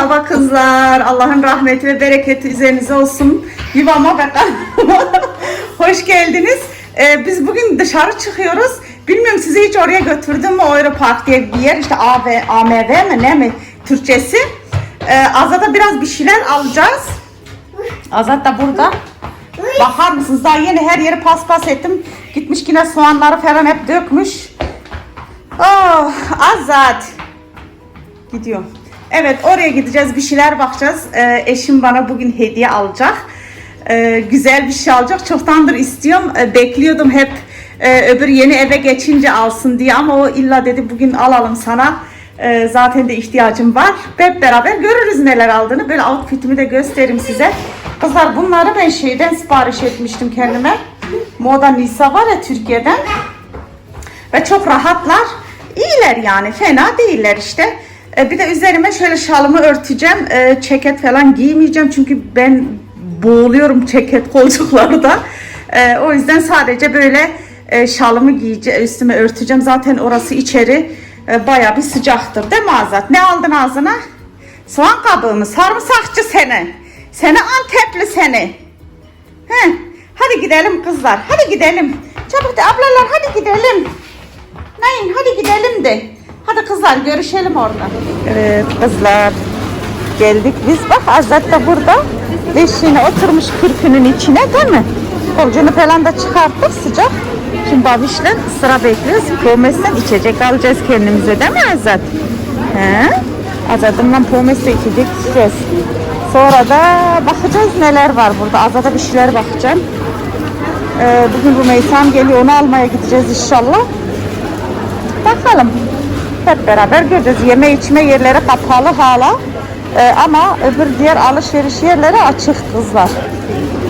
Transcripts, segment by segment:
Merhaba kızlar. Allah'ın rahmeti ve bereketi üzerinize olsun. Yuvama ve hoş geldiniz. Ee, biz bugün dışarı çıkıyoruz. Bilmiyorum sizi hiç oraya götürdüm mü? Europark diye bir yer. İşte AV, AMV mi ne mi Türkçesi. Ee, Azat'a biraz bir şeyler alacağız. Azat da burada. Bakar mısınız? Daha yeni her yeri paspas ettim. Gitmiş yine soğanları falan hep dökmüş. Oh Azat. Gidiyor. Evet oraya gideceğiz bir şeyler bakacağız. Ee, eşim bana bugün hediye alacak. Ee, güzel bir şey alacak. Çoktandır istiyorum. Ee, bekliyordum hep e, öbür yeni eve geçince alsın diye ama o illa dedi bugün alalım sana. Ee, zaten de ihtiyacım var. Hep beraber görürüz neler aldığını. Böyle outfitimi de göstereyim size. Kızlar bunları ben şeyden sipariş etmiştim kendime. Moda Nisa var ya Türkiye'den. Ve çok rahatlar. İyiler yani fena değiller işte. E, bir de üzerime şöyle şalımı örteceğim. E, ceket falan giymeyeceğim çünkü ben boğuluyorum ceket koltuklarda. E, o yüzden sadece böyle e, şalımı giyeceğim, üstüme örteceğim. Zaten orası içeri e, baya bir sıcaktır değil mi Azat? Ne aldın ağzına? Soğan kabuğu mu? Sarımsakçı seni. Seni Antepli seni. He, hadi gidelim kızlar. Hadi gidelim. Çabuk de ablalar hadi gidelim. Neyin hadi gidelim de. Hadi kızlar görüşelim orada. Evet kızlar. Geldik biz. Bak Azat da burada. Beşiğine oturmuş kürkünün içine değil mi? Kolcuğunu falan da çıkarttık sıcak. Şimdi babişle sıra bekliyoruz. Pomes'ten içecek alacağız kendimize değil mi Azat? He? Azat'ımla Pomes'te içecek içeceğiz. Sonra da bakacağız neler var burada. Azat'a bir şeyler bakacağım. Ee, bugün Rümeysa'm geliyor. Onu almaya gideceğiz inşallah. Bakalım. Hep beraber göreceğiz. Yeme içme yerleri kapalı hala. Ee, ama öbür diğer alışveriş yerleri açık kızlar.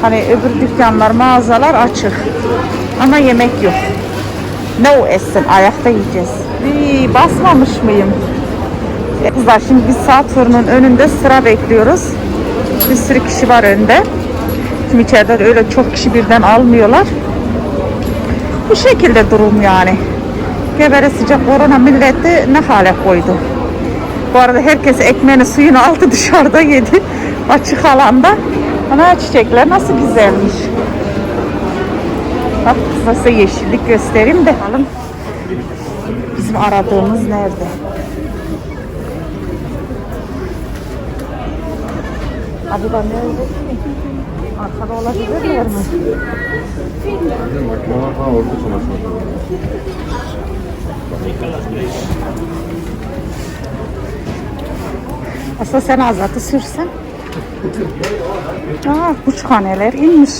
Hani öbür dükkanlar, mağazalar açık. Ama yemek yok. Ne o etsin? Ayakta yiyeceğiz. Bir basmamış mıyım? E, Kızlar şimdi biz saat fırının önünde sıra bekliyoruz. Bir sürü kişi var önde. Şimdi içeride öyle çok kişi birden almıyorlar. Bu şekilde durum yani. Gebere sıcak korona milleti ne hale koydu. Bu arada herkes ekmeğini suyunu aldı dışarıda yedi. Açık alanda. Ana çiçekler nasıl güzelmiş. Bak nasıl yeşillik göstereyim de. Bakalım bizim aradığımız nerede? Abi ben nerede? Arkada olabilirler mi? Makineler falan orada çalışıyor. Aslında sen azatı sürsen. Aa, buçhaneler inmiş.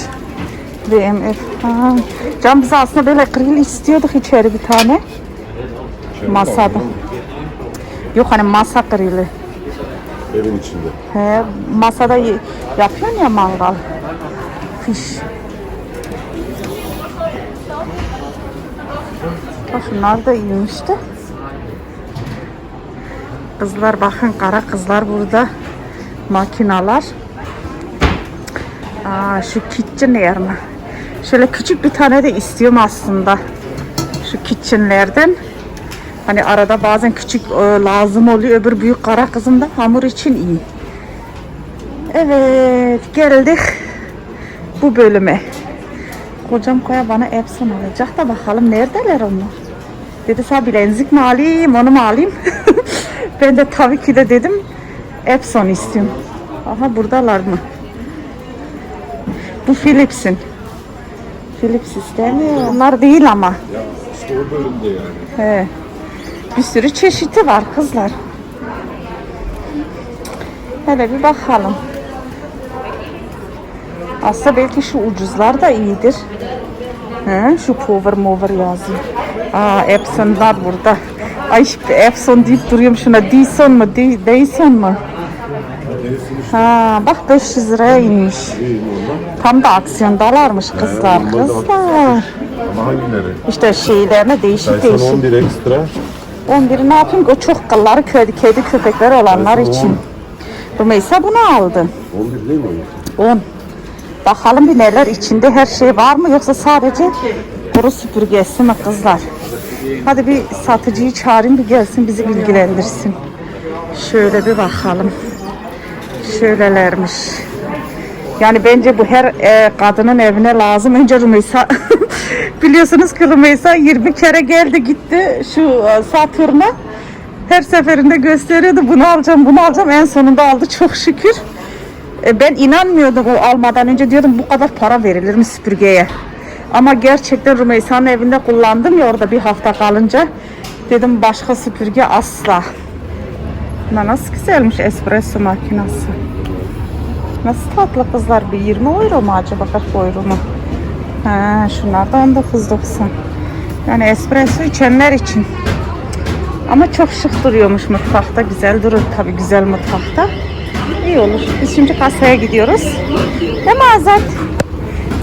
BMF. Ha. Can bize aslında böyle grill istiyorduk içeri bir tane. Masada. Yok hani masa grilli. Evin içinde. He, masada yapıyorsun ya mangal. Fiş. Bak şunlar da iyiymiş. Kızlar bakın kara kızlar burada. Makinalar. Aa, şu kitchen yerine. Şöyle küçük bir tane de istiyorum aslında. Şu kitchenlerden. Hani arada bazen küçük e, lazım oluyor. Öbür büyük kara kızım da hamur için iyi. Evet geldik bu bölüme. Kocam koya bana Epson alacak da bakalım neredeler onlar. Dedi sana bilezik mi alayım onu mu alayım? ben de tabii ki de dedim Epson istiyorum. Aha buradalar mı? Bu Philips'in. Philips istemiyor. Onlar değil ama. Ya o bölümde yani. He. Bir sürü çeşidi var kızlar. Hele bir bakalım. Aslında belki şu ucuzlar da iyidir. He, şu power mover yazıyor. Aa Epson var burada. Ay Epson deyip duruyorum şuna. Dyson? Dy- Dyson mu? Ha bak 500 liraya inmiş. Tam da aksiyondalarmış kızlar. normalde Kızlar. Ama hangileri? İşte şeylerine değişik Dyson değişik. 11 ekstra. 11'i ne yapayım? O çok kılları kedi, kedi köpekler olanlar Dyson için. Rümeysa bunu aldı. 11 değil mi? o? 10. Bakalım bir neler içinde her şey var mı yoksa sadece kuru süpürgesi mi kızlar? Hadi bir satıcıyı çağırayım bir gelsin bizi bilgilendirsin. Şöyle bir bakalım. Şöylelermiş. Yani bence bu her e, kadının evine lazım. Önce Rümeysa biliyorsunuz ki Rümeysa 20 kere geldi gitti şu e, Satürn'e. Her seferinde gösteriyordu bunu alacağım bunu alacağım en sonunda aldı çok şükür. E, ben inanmıyordum o almadan önce diyordum bu kadar para verilir mi süpürgeye. Ama gerçekten Rümeysa'nın evinde kullandım ya orada bir hafta kalınca. Dedim başka süpürge asla. Na nasıl güzelmiş espresso makinesi. Nasıl tatlı kızlar bir 20 euro mu acaba kaç euro mu? Ha, şunlar da 19.90. Yani espresso içenler için. Ama çok şık duruyormuş mutfakta. Güzel durur tabii güzel mutfakta. İyi olur. Biz şimdi kasaya gidiyoruz. Değil mi Azat?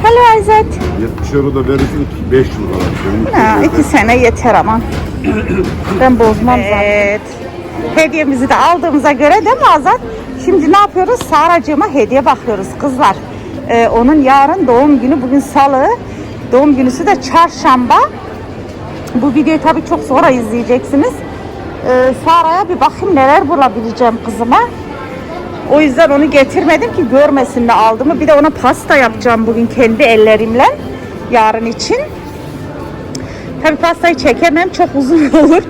Hello Azat. 70 euro da verirsin 5 yıl. Ha, iki sene yeter ama. Ben bozmam zaten. Evet. Hediyemizi de aldığımıza göre değil mi Azat? Şimdi ne yapıyoruz? Saracığıma hediye bakıyoruz kızlar. Ee, onun yarın doğum günü. Bugün salı. Doğum günüsü de çarşamba. Bu videoyu tabii çok sonra izleyeceksiniz. Ee, Sara'ya bir bakayım neler bulabileceğim kızıma. O yüzden onu getirmedim ki görmesin ne aldığımı. Bir de ona pasta yapacağım bugün kendi ellerimle. Yarın için. Tabii pastayı çekemem çok uzun olur.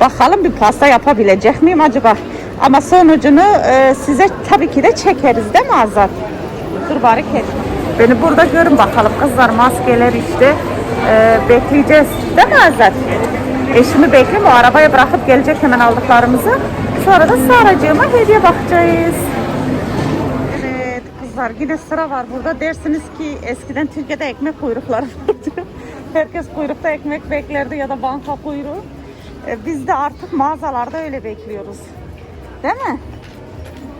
Bakalım bir pasta yapabilecek miyim acaba? Ama sonucunu e, size tabii ki de çekeriz değil mi Azat? Dur bari kes. Beni burada görün bakalım kızlar maskeler işte. E, bekleyeceğiz değil mi Azat? Eşimi bekliyorum o arabaya bırakıp gelecek hemen aldıklarımızı. Sonra da Saracığıma hediye bakacağız. Kızlar yine sıra var burada. Dersiniz ki eskiden Türkiye'de ekmek kuyrukları vardı. Herkes kuyrukta ekmek beklerdi ya da banka kuyruğu. E, biz de artık mağazalarda öyle bekliyoruz. Değil mi?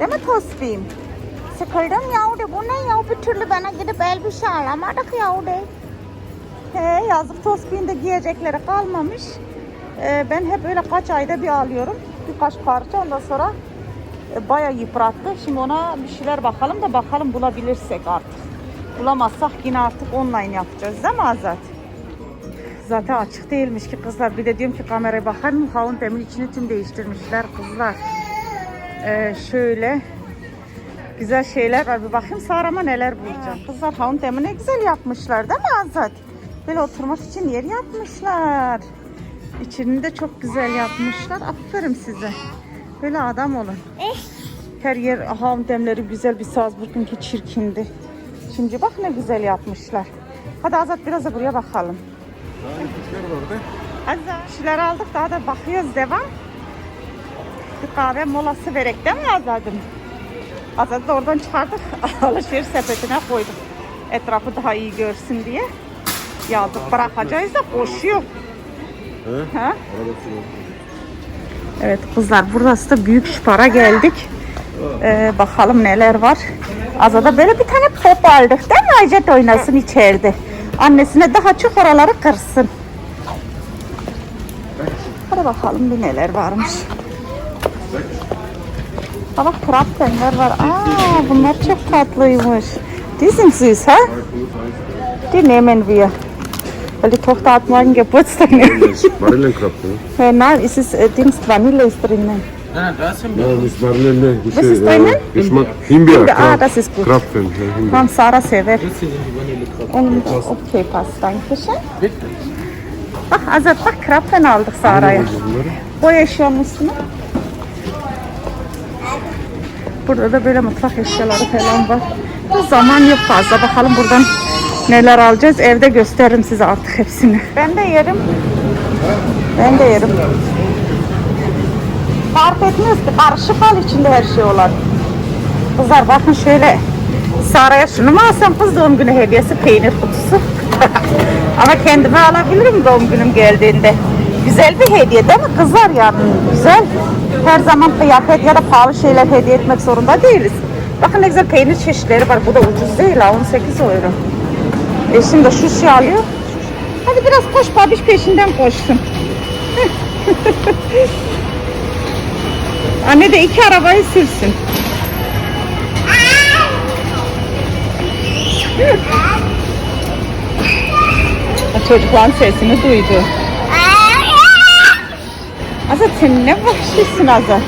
Değil mi Tospim? Sıkıldım yavru. Bu ne ya? Bir türlü bana gidip elbise alamadık yavru. He, yazık Tospik'in de giyecekleri kalmamış. E, ben hep öyle kaç ayda bir alıyorum. Birkaç parça ondan sonra bayağı yıprattı. Şimdi ona bir şeyler bakalım da bakalım bulabilirsek artık. Bulamazsak yine artık online yapacağız değil mi Azat? Zaten açık değilmiş ki kızlar. Bir de diyorum ki kameraya bakar mı? Havun temin içini tüm değiştirmişler kızlar. Ee, şöyle güzel şeyler var. Bir bakayım Sara'ma neler bulacağım. Kızlar havun temin ne güzel yapmışlar değil mi Azat? Böyle oturmak için yer yapmışlar. İçini de çok güzel yapmışlar. Aferin size. Böyle adam olun. Her yer havun demleri güzel bir Salzburg'unki çirkindi. Şimdi bak ne güzel yapmışlar. Hadi Azat biraz da buraya bakalım. Azat. Bir şeyler aldık daha da bakıyoruz devam. Bir kahve molası verek değil mi Azat'ım? Azat'ı da oradan çıkardık. Alışveriş sepetine koyduk. Etrafı daha iyi görsün diye. Yazdık bırakacağız da koşuyor. He? Ha? Arabası yok. Evet kızlar burası da büyük şpara geldik. Ee, bakalım neler var. Azada böyle bir tane top aldık değil mi? Aycet oynasın içeride. Annesine daha çok oraları kırsın. Hadi bakalım bir neler varmış. Ha bak kraptenler var. Aa bunlar çok tatlıymış. Die sind süß, ha? Die nehmen. Weil die Tochter hat morgen Geburtstag. nämlich. Marillenkrapfen. Äh, Nein, es ist äh, Dings Vanille ist drinnen. Ah, da Ja, das ist Marillen, bu Was ist drinnen? Geschmack. Himbeer. Himbeer, ah, das ist gut. Krapfen. ja, Himbeer. Tamam Sara sever. Das. Und okay passt. Dankeschön. Bitte. Bak Azat bak krapen aldık Sara'ya. Boy eşyanın üstüne. Burada da böyle mutfak eşyaları falan var. Bu zaman yok fazla. Bakalım buradan neler alacağız. Evde gösteririm size artık hepsini. Ben de yerim. Ben de yerim. Fark etmez ki karışık al içinde her şey olan. Kızlar bakın şöyle Sara'ya şunu mu alsam kız doğum günü hediyesi peynir kutusu. Ama kendime alabilirim doğum günüm geldiğinde. Güzel bir hediye değil mi kızlar yani güzel. Her zaman kıyafet ya da pahalı şeyler hediye etmek zorunda değiliz. Bakın ne güzel peynir çeşitleri var. Bu da ucuz değil ha 18 euro. Eşim de şu şey alıyor. Hadi biraz koş babiş peşinden koşsun. Anne de iki arabayı sürsün. Çocukların sesini duydu. Azat sen ne vahşisin Azat.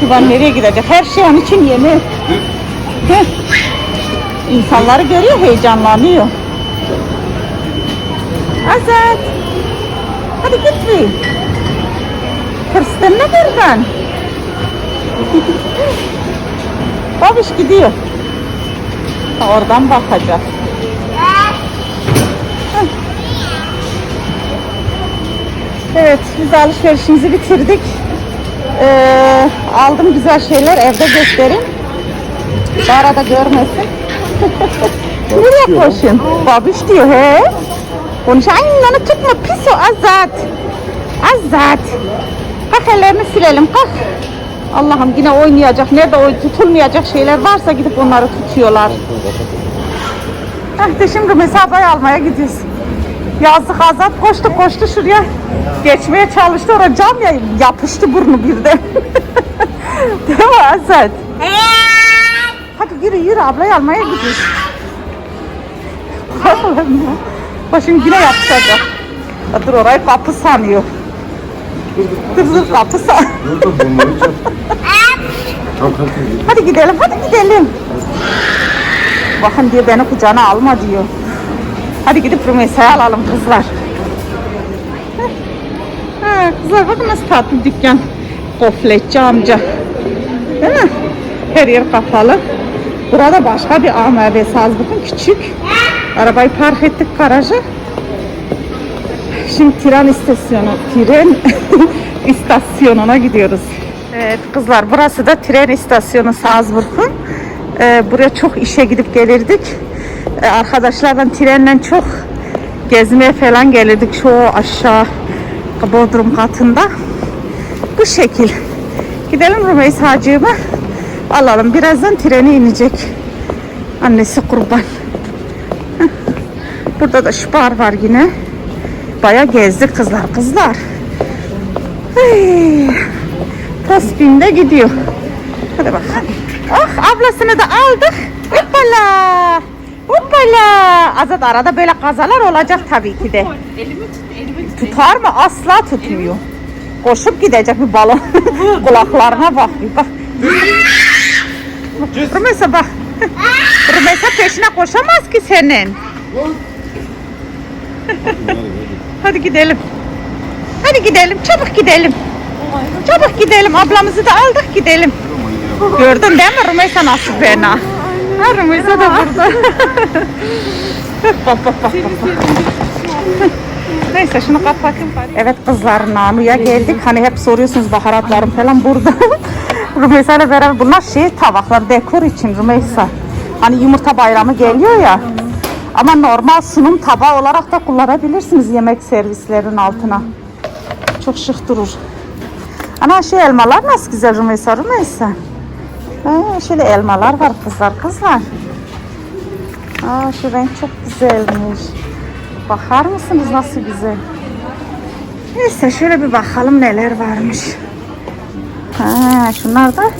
Divan nereye gidecek? Her şey onun için yeni. İnsanları görüyor, heyecanlanıyor. Azat. Hadi git bir. Hırslarına buradan. Babiş gidiyor. Oradan bakacak. Evet, biz alışverişimizi bitirdik. Ee, aldım güzel şeyler, evde göstereyim. Bu arada görmesin. Nereye koşun? Babiş diyor he. Konuş aynen tutma pis o Azat. Azat. Kalk ellerini silelim kalk. Allah'ım yine oynayacak. Nerede o tutulmayacak şeyler varsa gidip onları tutuyorlar. Heh, de şimdi mesafeyi almaya gidiyoruz. Yazık Azat koştu koştu şuraya. Geçmeye çalıştı oraya cam ya yapıştı burnu birden. Değil mi Azat? Hadi yürü yürü ablayı almaya gidiyoruz. Başım yine yapışacak. Ya Dur orayı kapı sanıyor. Dur dur kapı san. Hadi. Gidelim hadi gidelim. Bakın diyor beni kucağına alma diyor. Hadi gidip Rümeysa'yı alalım kızlar. Ha, kızlar bakın nasıl tatlı dükkan. Gofletçi amca. Değil mi? Her yer kapalı. Burada başka bir AMV saz bakın küçük. Arabayı park ettik garaja. Şimdi tren istasyonu, tren istasyonuna gidiyoruz. Evet kızlar burası da tren istasyonu Salzburg'un. Ee, buraya çok işe gidip gelirdik. Ee, arkadaşlarla trenle çok gezmeye falan gelirdik şu aşağı Bodrum katında. Bu şekil. Gidelim Rümeysa'cığıma alalım. Birazdan treni inecek. Annesi kurban. Heh. Burada da şu bar var yine. Baya gezdik kızlar kızlar. Ay, Tasbihim de gidiyor. Hadi bakalım. Ah ablasını da aldık. Hoppala. Hoppala. Azat arada böyle kazalar olacak tabii ki de. Elimi tut, elimi tut. Tutar mı? Asla tutmuyor. Koşup gidecek bir balon. Kulaklarına bak bir bak. Rümeysa bak. Rümeysa peşine koşamaz ki senin. Hadi gidelim. Hadi gidelim. Çabuk gidelim. Çabuk gidelim. Ablamızı da aldık gidelim. Gördün değil mi Rümeysa nasıl fena? Ha Rümeysa da burada. bak bak bak. bak. Neyse şunu kapatayım. Evet kızlar Nanu'ya geldik. Hani hep soruyorsunuz baharatlarım falan burada. Rümeysa ile beraber bunlar şey tabaklar dekor için Rümeysa. Hani yumurta bayramı geliyor ya. Ama normal sunum tabağı olarak da kullanabilirsiniz yemek servislerin altına. Çok şık durur. Ana şu elmalar nasıl güzel Rümeysa Rümeysa. Ha, şöyle elmalar var kızlar kızlar. Aa, şu renk çok güzelmiş. Bakar mısınız nasıl güzel? Neyse şöyle bir bakalım neler varmış. Ha, şunlar da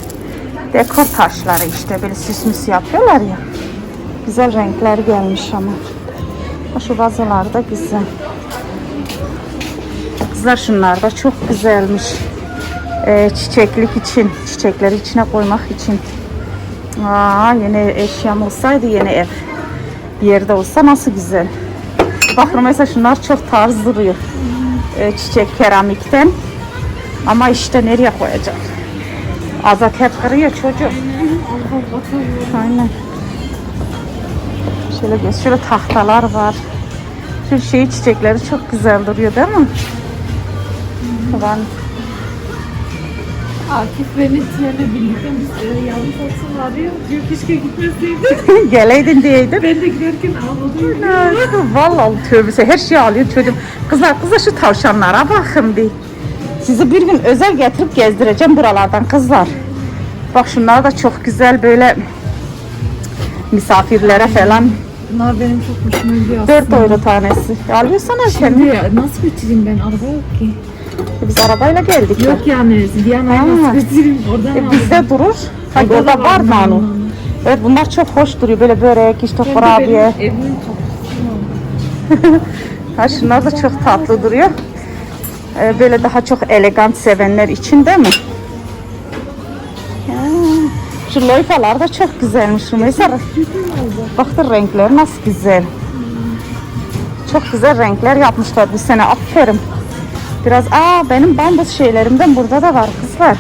dekor taşları işte böyle süs müs yapıyorlar ya. Güzel renkler gelmiş ama. Şu vazolar da güzel. Kızlar şunlar da çok güzelmiş. Ee, çiçeklik için, çiçekleri içine koymak için. Aa, yeni eşyam olsaydı yeni ev. Yerde olsa nasıl güzel. Bak mesela şunlar çok tarz duruyor. Ee, çiçek keramikten. Ama işte nereye koyacak? Azat hep kırıyor çocuk. Aynen. Şöyle göz, şöyle tahtalar var. Şu şey çiçekleri çok güzel duruyor değil mi? Ben Akif beni trene birlikte biz yalnız olsun arıyor. Diyor keşke gitmeseydi. geleydin diyeydin. Ben de giderken ağladım. Vallahi tövbesi her şeyi alıyor çocuğum. Kızlar kızlar şu tavşanlara bakın bir. Sizi bir gün özel getirip gezdireceğim buralardan kızlar. Bak şunlar da çok güzel böyle misafirlere falan Bunlar benim çok hoşuma gidiyor 4 euro tanesi. Alıyorsana Şimdi kendi. ya, nasıl götüreyim ben? Araba yok ki. Biz arabayla geldik. Yok yani Viyana'ya Ha. nasıl götüreyim? Oradan E, bizde durur. Hadi Orada orada da var var Nanu. onu? Evet bunlar çok hoş duruyor. Böyle börek, işte de kurabiye. evimin kapısı Ha, şunlar da çok tatlı duruyor. Ee, böyle daha çok elegant sevenler için değil mi? Şu loyfalar da çok güzelmiş Rümeysa. Baktır renkleri nasıl güzel. Çok güzel renkler yapmışlar bu sene. Aferin. Biraz aa benim bambus şeylerimden burada da var kızlar.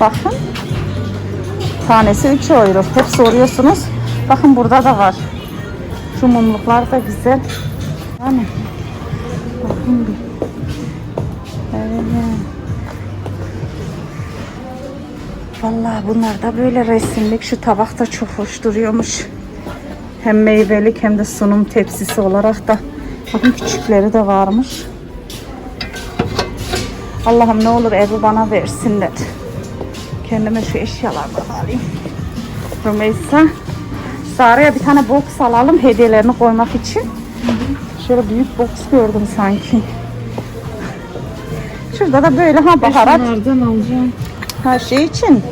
Bakın. Tanesi 3 euro. Hep soruyorsunuz. Bakın burada da var. Şu mumluklar da güzel. Yani. Bakın bir. Evet. Vallahi bunlar da böyle resimlik. Şu tabak da çok hoş duruyormuş. Hem meyvelik hem de sunum tepsisi olarak da. Bakın küçükleri de varmış. Allah'ım ne olur evi bana versinler. Kendime şu eşyalardan alayım. Rümeysa. Sara'ya bir tane box alalım hediyelerini koymak için. Şöyle büyük box gördüm sanki. Şurada da böyle ha baharat Bunlardan alacağım. her şey için.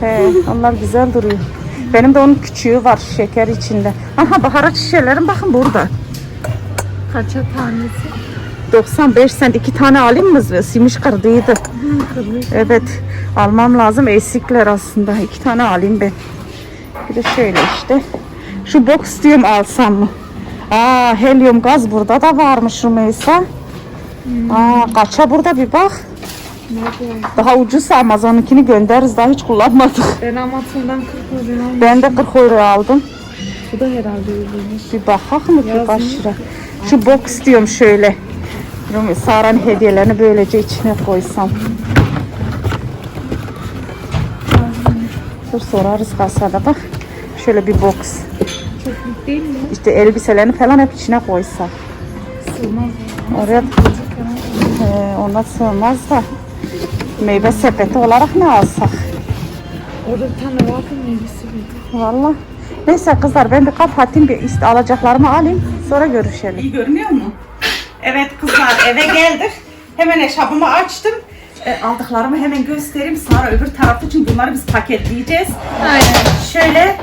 He, onlar güzel duruyor. Benim de onun küçüğü var şeker içinde. Aha baharat şişelerim bakın burada. Kaça tanesi? 95 sent iki tane alayım mı? Simiş kırdıydı. Evet almam lazım eksikler aslında. iki tane alayım ben. Bir de şöyle işte. Şu box diyorum alsam mı? Aa helyum gaz burada da varmış Rümeysa. Aa kaça burada bir bak. Nerede? Daha ucuz Amazon'unkini göndeririz daha hiç kullanmadık. Ben Amazon'dan 40 milyon aldım. Ben de 40 euro aldım. Bu da herhalde öyleymiş. Bir bakak mı ki kaç lira? Şu box diyorum şöyle. Sara'nın hediyelerini böylece içine koysam. Dur sorarız kasada bak. Şöyle bir box. Çok büyük değil mi? İşte elbiselerini falan hep içine koysak. Sığmaz. Oraya Ee, ona sığmaz da. Meyve sepeti olarak ne alsak? Orada bir tane var mı meyvesi bir? Valla. Neyse kızlar ben bir kapatayım bir ist alacaklarımı alayım sonra görüşelim. İyi görünüyor mu? Evet kızlar eve geldik. Hemen eşabımı açtım. E, aldıklarımı hemen göstereyim. Sonra öbür tarafta çünkü bunları biz paketleyeceğiz. Aynen. Şöyle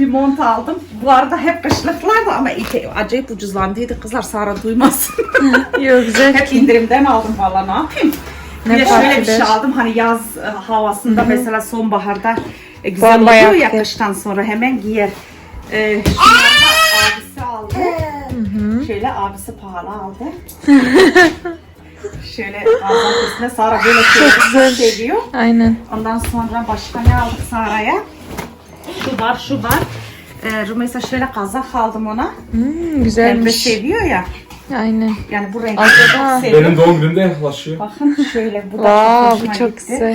bir mont aldım. Bu arada hep kışlıklardı ama iyi- acayip ucuzlandıydı kızlar. Sara duymasın. Yok güzel. hep indirimden aldım valla ne yapayım. Bir Ne de fark şöyle bir şey aldım hani yaz e, havasında mesela sonbaharda e, güzel Bomba oluyor ya yaptı. kıştan sonra hemen giyer. E, abisi aldı. Şöyle abisi pahalı aldı. şöyle ağzının üstüne Sara böyle şeyleri seviyor. Aynen. Ondan sonra başka ne aldık Sara'ya? Şu var, şu var. Ee, Rümeysa şöyle kazak aldım ona. Hmm, Pembe güzelmiş. seviyor ya. Aynen. Yani bu çok seviyor. Benim doğum günüm de yaklaşıyor. Bakın şöyle bu da çok hoşuma çok gitti. güzel.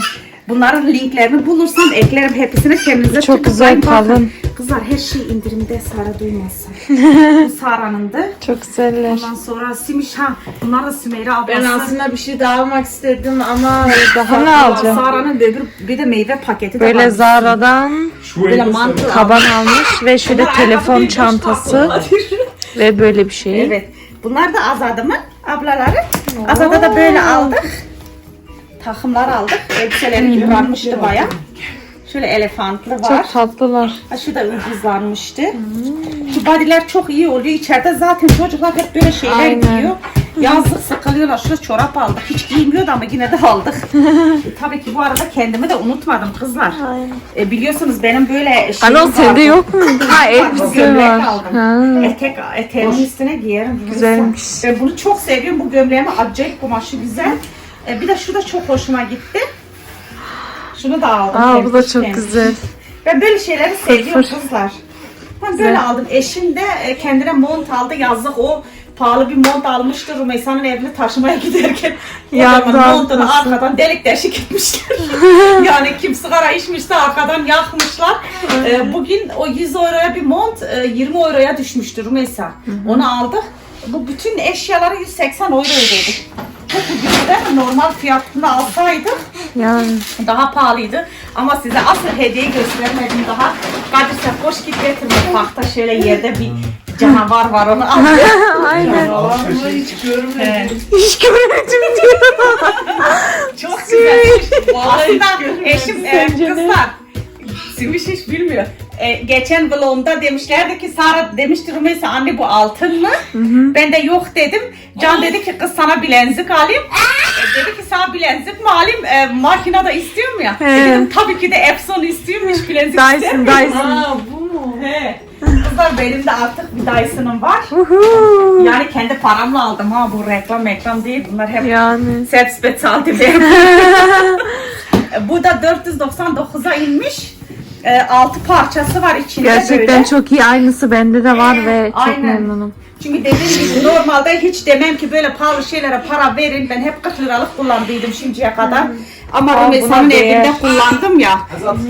Bunların linklerini bulursam eklerim hepsini kendinize Çok tıklayın. güzel, Bakın, kalın. Kızlar her şey indirimde Sara duymasın. bu Sara'nındı. Çok güzeller. Ondan sonra Simiş ha. Bunlar da Sümeyra ablası. Ben aslında bir şey daha almak istedim ama Daha ne alacağım? Sara'nın öbür bir de meyve paketi de Böyle var. Zara'dan Böyle mantı kaban almış ve şöyle Bunlar telefon çantası ve böyle bir şey. Evet. Bunlar da Azad'ımın ablaları. Azad'a da böyle aldık. Takımlar aldık. Elbiseleri yıpranmıştı baya. Şöyle elefantlı var. Çok tatlılar. Ha, şu da ucuzlanmıştı. Şu bodyler çok iyi oluyor. İçeride zaten çocuklar hep böyle şeyler Aynen. giyiyor. Yazlık sıkılıyorlar. Şurada çorap aldık. Hiç giymiyordu ama yine de aldık. Tabii ki bu arada kendimi de unutmadım kızlar. E, biliyorsunuz benim böyle şeyim Anıl sende vardı. yok muydu? Ha elbise gömlek var. aldım. Ha. Etek, eteğimin üstüne giyerim. Güzelmiş. Ben bunu çok seviyorum. Bu gömleğimi acayip kumaşı güzel. E, bir de şu da çok hoşuma gitti. Şunu da aldım. Aa bu da çok güzel. Ben böyle şeyleri seviyorum kızlar. Ben böyle aldım. Eşim de e, kendine mont aldı yazlık. O pahalı bir mont almıştı Rümeysa'nın evine taşımaya giderken. Kocaman montunu arkadan delik deşik etmişler. yani kim sigara içmişse arkadan yakmışlar. E, bugün o 100 euroya bir mont e, 20 euroya düşmüştü Rümeysa. Onu aldık. Bu bütün eşyaları 180 euro ödedik. Mi? Normal fiyatını alsaydık Yani daha pahalıydı. Ama size asıl hediye göstermedim daha. Kadir sen koş git getir mutfakta şöyle yerde bir canavar var onu al. aynen. hiç görmedim. Hiç görmedim diyor. Çok güzel. Aslında eşim e, kızlar. Simiş hiç bilmiyor. E, geçen vlogumda demişlerdi ki Sara demişti Rümeysa anne bu altın mı? Ben de yok dedim. Can dedi ki kız sana bilezik alayım. E, dedi ki sana bilezik malum e, makinede istiyorum ya. E, dedim tabii ki de Epson istiyorum hiç bilezik Dyson, istemiyorum. Dyson. Aa bu mu? He. Kızlar benim de artık bir Dyson'ım var. Uhu. Yani kendi paramla aldım ha bu reklam reklam değil bunlar hep Yani. Bezahlte benim. Bu da 499'a inmiş. 6 parçası var içinde Gerçekten böyle. çok iyi. Aynısı bende de var ve çok Aynen. memnunum. Çünkü dediğim gibi normalde hiç demem ki böyle pahalı şeylere para verin. Ben hep 40 liralık kullandıydım şimdiye kadar. Ama Aa, Rümeysa'nın evinde kullandım ya.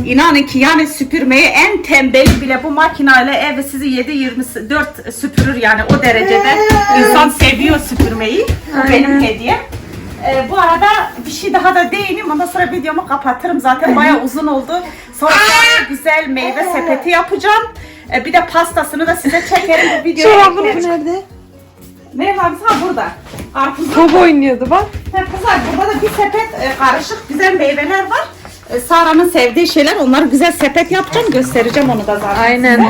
İnanın ki yani süpürmeyi en tembeli bile bu makineyle evi sizi 7-24 süpürür yani o derecede. İnsan seviyor süpürmeyi. Bu benim hediyem. Ee, bu arada bir şey daha da değineyim. Ondan sonra videomu kapatırım. Zaten bayağı uzun oldu. Sonra güzel meyve sepeti yapacağım. Ee, bir de pastasını da size çekerim bu videoya. eklerim. nerede? Ne var ha burada. Karpuzlu. Top oynuyordu bak. Kızlar burada da bir sepet e, karışık güzel meyveler var. E, Sara'nın sevdiği şeyler onları güzel sepet yapacağım göstereceğim onu da zaten. Aynen.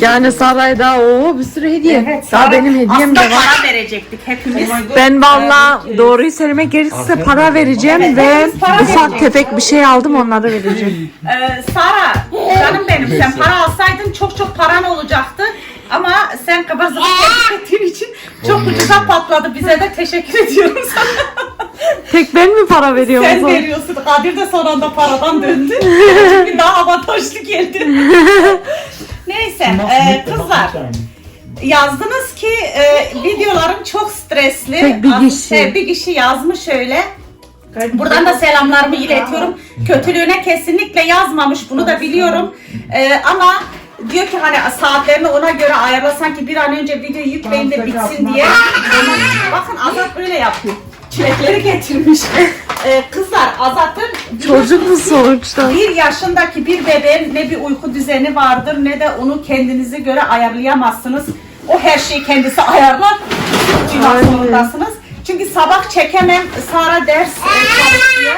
Yani Saray'a daha o bir sürü hediye. Evet, daha Sara- benim hediyem de aslında var. para verecektik hepimiz. Ben valla doğruyu söylemek gerekirse para vereceğim Evet, ve para ufak vereceğiz. tefek bir şey aldım onları vereceğim. Ee, Sara canım benim sen para alsaydın çok çok paran olacaktı. Ama sen kabazlık ettiğin için çok ucuza patladı. Bize de teşekkür ediyorum sana. Tek ben mi para veriyorum? Sen veriyorsun. Kadir de son anda paradan döndü. Çünkü daha avantajlı geldi. Neyse e, kızlar. Yazdınız ki e, videolarım çok stresli. Tek bir kişi. bir kişi yazmış öyle. Buradan da selamlarımı iletiyorum. Kötülüğüne kesinlikle yazmamış. Bunu da biliyorum. E, ama diyor ki hani saatlerini ona göre ayarlasan ki bir an önce videoyu yükleyin de bitsin diye. Bakın Azat böyle yapıyor. Çilekleri getirmiş. E, kızlar Azat'ın Çocuk mu sonuçta? bir yaşındaki bir bebeğin ne bir uyku düzeni vardır ne de onu kendinize göre ayarlayamazsınız. O her şeyi kendisi ayarlar. Aynen. zorundasınız. Çünkü sabah çekemem. Sara ders e, çalışıyor.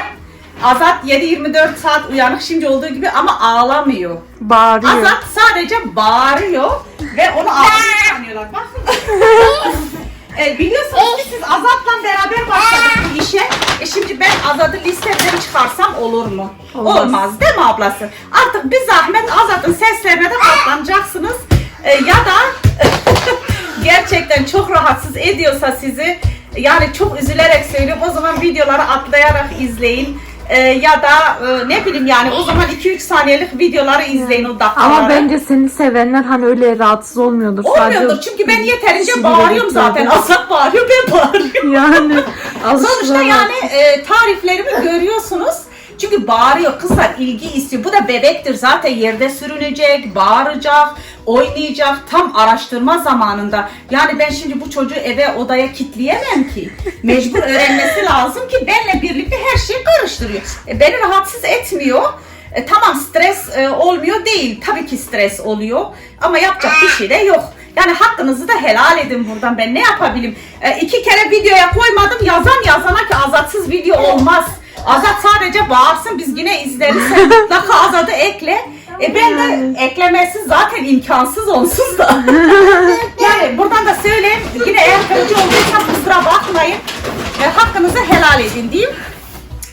Azat 7-24 saat uyanık şimdi olduğu gibi ama ağlamıyor. Bağırıyor. Azat sadece bağırıyor ve onu ağlamaya sanıyorlar. Bakın. e, biliyorsunuz ki siz Azat'la beraber başladık bu işe. E şimdi ben Azat'ı listeden çıkarsam olur mu? Olmaz. değil mi ablası? Artık bir zahmet Azat'ın seslerine de katlanacaksınız. E, ya da gerçekten çok rahatsız ediyorsa sizi yani çok üzülerek söylüyorum o zaman videoları atlayarak izleyin. E, ya da e, ne bileyim yani o zaman 2-3 saniyelik videoları izleyin o dakikaları. Ama bence seni sevenler hani öyle rahatsız olmuyordur. Olmuyordur Sadece çünkü ben yeterince bağırıyorum zaten. Azat bağırıyor ben bağırıyorum. Yani Sonuçta yani e, tariflerimi görüyorsunuz. Çünkü bağırıyor kızlar ilgi istiyor. Bu da bebektir zaten yerde sürünecek, bağıracak, oynayacak tam araştırma zamanında. Yani ben şimdi bu çocuğu eve odaya kitleyemem ki. Mecbur öğrenmesi lazım ki benle birlikte her şeyi karıştırıyor. E, beni rahatsız etmiyor. E, tamam stres e, olmuyor değil. Tabii ki stres oluyor. Ama yapacak bir şey de yok. Yani hakkınızı da helal edin buradan. Ben ne yapabilirim? E, iki kere videoya koymadım. Yazan yazana ki azatsız video olmaz. Azat sadece bağırsın biz yine izleriz. Sen mutlaka Azat'ı ekle. E ben de eklemesi zaten imkansız onsuz da. yani buradan da söyleyeyim. Yine eğer kırıcı olduysam kusura bakmayın. E, hakkınızı helal edin diyeyim.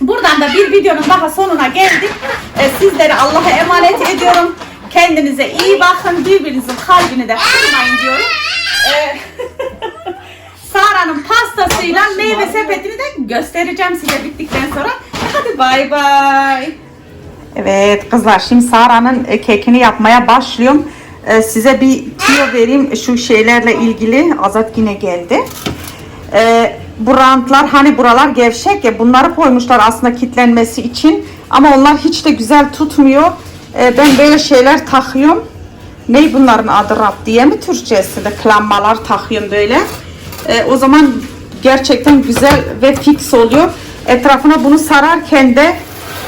Buradan da bir videonun daha sonuna geldik. Ee, sizleri Allah'a emanet ediyorum. Kendinize iyi bakın. Birbirinizin kalbini de kırmayın diyorum. Ee, Sara'nın pastasıyla meyve sepetini de göstereceğim size bittikten sonra. Hadi bay bay. Evet kızlar şimdi Sara'nın e, kekini yapmaya başlıyorum. Ee, size bir tüyo vereyim şu şeylerle ilgili. Azat yine geldi. Ee, bu rantlar hani buralar gevşek ya bunları koymuşlar aslında kitlenmesi için. Ama onlar hiç de güzel tutmuyor. Ben böyle şeyler takıyorum. Ney bunların adı rap diye mi Türkçesi de klammalar takıyorum böyle. O zaman gerçekten güzel ve fix oluyor. Etrafına bunu sararken de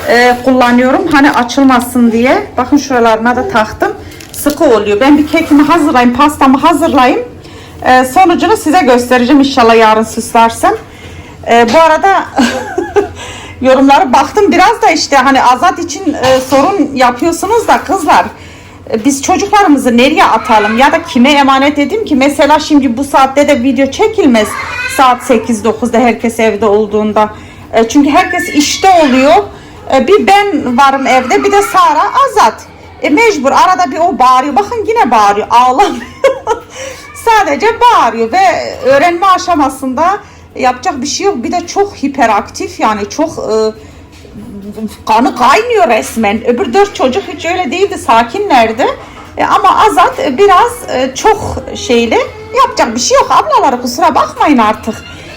e, kullanıyorum. Hani açılmasın diye. Bakın şuralarına da taktım. Sıkı oluyor. Ben bir kekimi hazırlayayım, pastamı hazırlayayım. Ee, sonucunu size göstereceğim inşallah yarın süslersem. Ee, bu arada yorumlara baktım biraz da işte hani Azat için e, sorun yapıyorsunuz da kızlar. e, Biz çocuklarımızı nereye atalım ya da kime emanet edeyim ki? Mesela şimdi bu saatte de video çekilmez. Saat 8-9'da herkes evde olduğunda. E, çünkü herkes işte oluyor. E, bir ben varım evde bir de Sara Azat. E, mecbur arada bir o bağırıyor. Bakın yine bağırıyor ağlamıyor. Sadece bağırıyor ve öğrenme aşamasında yapacak bir şey yok. Bir de çok hiperaktif yani çok e, kanı kaynıyor resmen. Öbür dört çocuk hiç öyle değildi, sakinlerdi. E, ama Azat biraz e, çok şeyli. Yapacak bir şey yok ablaları kusura bakmayın artık.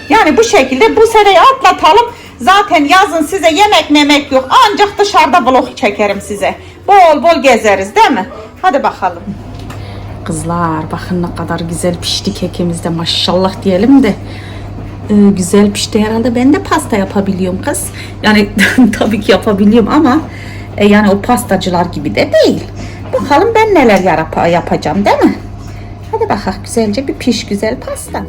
Yani bu şekilde bu seneyi atlatalım. Zaten yazın size yemek memek yok. Ancak dışarıda vlog çekerim size. Bol bol gezeriz değil mi? Hadi bakalım. Kızlar bakın ne kadar güzel pişti kekimiz de maşallah diyelim de. Ee, güzel pişti herhalde ben de pasta yapabiliyorum kız. Yani tabii ki yapabiliyorum ama e, yani o pastacılar gibi de değil. Bakalım ben neler yarapa- yapacağım değil mi? Hadi bakalım güzelce bir piş güzel pasta.